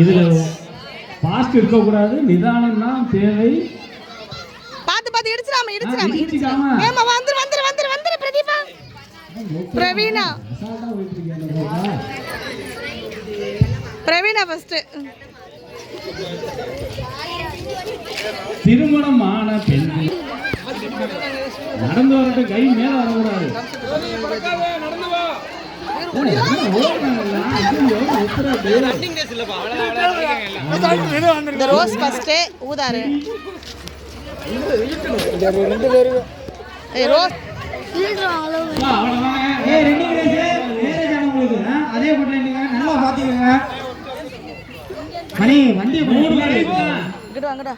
இதுல ஃபாஸ்ட் இருக்கக்கூடாது நிதானம் தான் தேவை பார்த்து பார்த்து இடிச்சிடாம இடிச்சிடாம ஆ, இடிச்சிக்காம. ஏமா வந்துரு வந்துரு வந்துரு வந்துரு பிரதீபா பிரவீனா. பிரவீனா ஃபர்ஸ்ட் திருமணம் ஆன பெண்கள் நடந்து வரட்டு கை மேல வரக்கூடாது. இந்த ரோஸ் ஃபர்ஸ்ட் ஊதாரு ஏய், ரோஸ் அதே போட்டு நீங்க நல்லா பாத்துக்கோங்க மணி வண்டி இங்கிட்டு வாங்கடா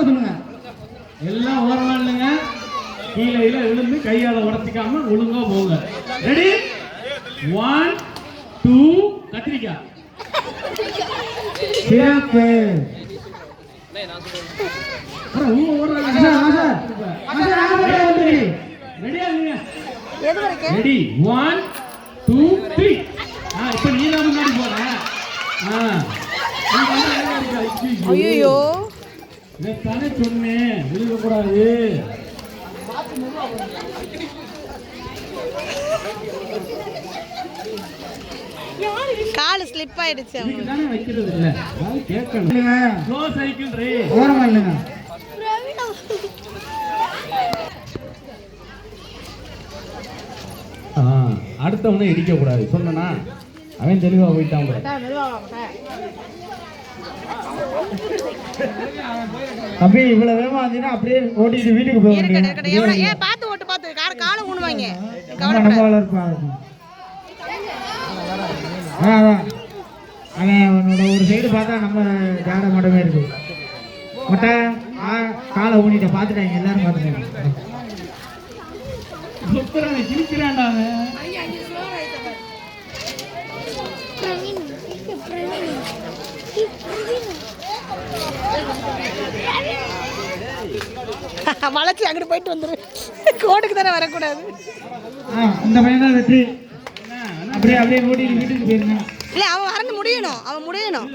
சொல்லுங்க எல்லாம் ஓரமா கீழே விழுந்து கையால உடச்சிக்காம ஒழுங்கா போங்க. ரெடி ஒன் டூ கத்திரிக்காய் சிறப்பு. ரெடி ஒன் டூ த்ரீ ஆ இப்போ நீ தான் முன்னாடி போற. ஐயோ சொன்னேன். விழுகக்கூடாது. கால் ஸ்லிப் ஆயிடுச்சு அவங்களுக்கு. தானே வைக்கிறது இல்ல? அதாவது கேட்கணும். இல்லைங்க. ஸ்லோ சைக்கிள் ரே. ஓரமா இல்லைங்க. ஆ அடுத்தவனை இடிக்க கூடாது சொன்னனா? அவன் தெளிவா போயிட்டான் அப்படியே இவ்வளவு வேகமா வந்தீங்கன்னா அப்படியே ஓட்டிட்டு வீட்டுக்கு போக எவ்வளோ ஏன் பார்த்து ஓட்டு பார்த்து. கார காலை ஊனுவாங்க வளர்ப்பா அதான் அவன் அவனோட ஒரு சைடு பார்த்தா நம்ம ஜாட மட்டுமே இருக்கு. மொட்டை ஆ, காலை ஊனிட்ட பார்த்துட்டாங்க எல்லாரும் பார்த்துட்டாங்க அவன் வளைச்சி அங்கிட்டு போயிட்டு வந்துரு. கோட்டுக்கு தானே வரக்கூடாது. ஆ இந்த பையன் வெற்றி. அப்படியே அப்படியே ஓட்டிட்டு வீட்டுக்கு போயிருங்க இல்லை அவன் வரந்து முடியணும். அவன் முடியணும்.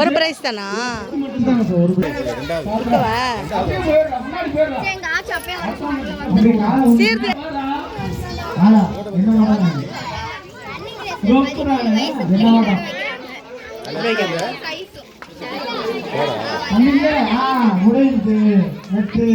ஒரு பிரைஸ் தானா? சீர்தி என்ன முடியுது. வெற்றி.